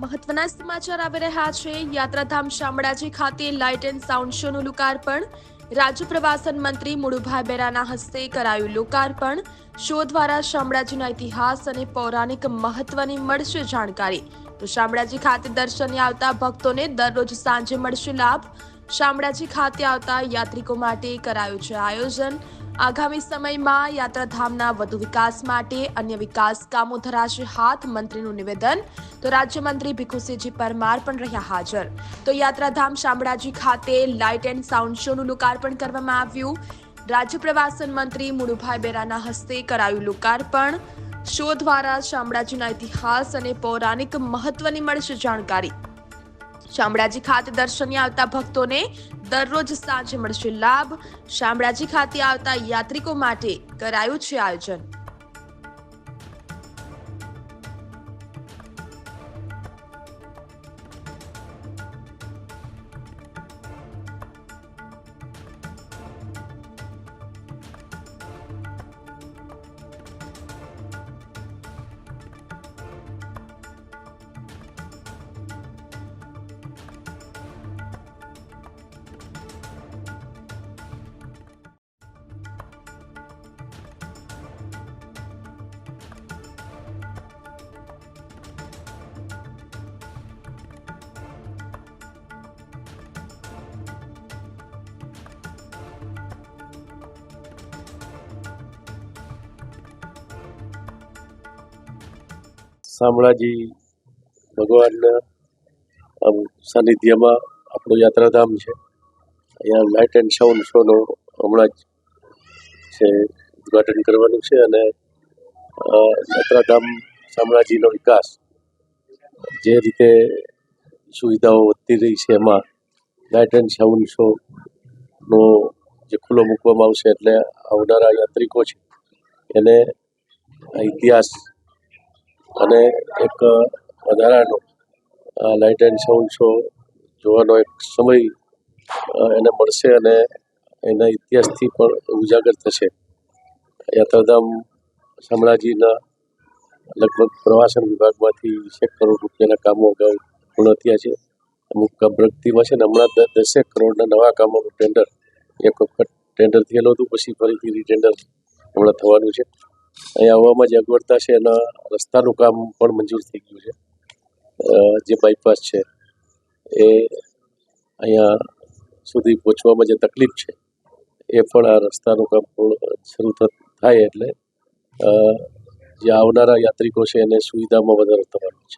મહત્વના સમાચાર આવી રહ્યા છે. યાત્રાધામ શામળાજી ખાતે લાઇટ એન્ડ સાઉન્ડ શોનું લોકાર્પણ. રાજ્ય પ્રવાસન મંત્રી મુળુભાઈ બેરાના હસ્તે કરાયું લોકાર્પણ. શો દ્વારા શામળાજીના ઇતિહાસ અને પૌરાણિક મહત્વની મળશે જાણકારી. તો શામળાજી ખાતે દર્શને આવતા ભક્તોને દરરોજ સાંજે મળશે લાભ. શામળાજી ખાતે આવતા યાત્રિકો માટે કરાયું છે આયોજન. આગામી સમયમાં યાત્રાધામના વધુ વિકાસ માટે અન્ય વિકાસ કામો ધરાશે હાથ મંત્રીનું નિવેદન. તો રાજ્યમંત્રી ભીખુસિંહજી પરમાર પણ રહ્યા હાજર. તો યાત્રાધામ શામળાજી ખાતે લાઇટ એન્ડ સાઉન્ડ શોનું લોકાર્પણ કરવામાં આવ્યું. રાજ્ય પ્રવાસન મંત્રી મુળુભાઈ બેરાના હસ્તે કરાયું લોકાર્પણ. શો દ્વારા શામળાજીના ઇતિહાસ અને પૌરાણિક મહત્વની મળશે જાણકારી. શામળાજી ખાતે દર્શને આવતા ભક્તોને દરરોજ સાંજે મળશે લાભ. શામળાજી ખાતે આવતા યાત્રિકો માટે કરાયું છે આયોજન. શામળાજી ભગવાનના, આમ સાનિધ્યમાં આપણું યાત્રાધામ છે. અહીંયા લાઇટ એન્ડ સાઉન્ડ શોનો હમણાં જ છે, ઉદ્ઘાટન કરવાનું છે અને યાત્રાધામ શામળાજીનો વિકાસ જે રીતે સુવિધાઓ વધતી રહી છે એમાં લાઇટ એન્ડ સાઉન્ડ શોનો જે ખુલ્લો મૂકવામાં આવશે એટલે આવનારા યાત્રિકો છે એને ઇતિહાસ અને એક વધારાનો લાઇટ એન્ડ સાઉન્ડ શો જોવાનો એક સમય એને મળશે અને એના ઇતિહાસથી પણ ઉજાગર થશે. યાત્રાધામ શામળાજીના લગભગ પ્રવાસન વિભાગમાંથી વીસેક કરોડ રૂપિયાના કામો અગાઉ પૂર્ણ થયા છે. અમુક પ્રગતિમાં છે ને હમણાં દસેક કરોડના નવા કામોનું ટેન્ડર એક વખત ટેન્ડર થયેલું હતું, પછી ફરીથી રીટેન્ડર હમણાં થવાનું છે. અહીંયા આવવામાં જે અગવડતા છે એના રસ્તાનું કામ પણ મંજૂર થઈ ગયું છે. જે બાયપાસ છે એ અહીંયા સુધી પહોંચવામાં જે તકલીફ છે એ પણ આ રસ્તાનું કામ શરૂ થાય એટલે જે આવનારા યાત્રિકો છે એને સુવિધામાં વધારો થવાનો છે.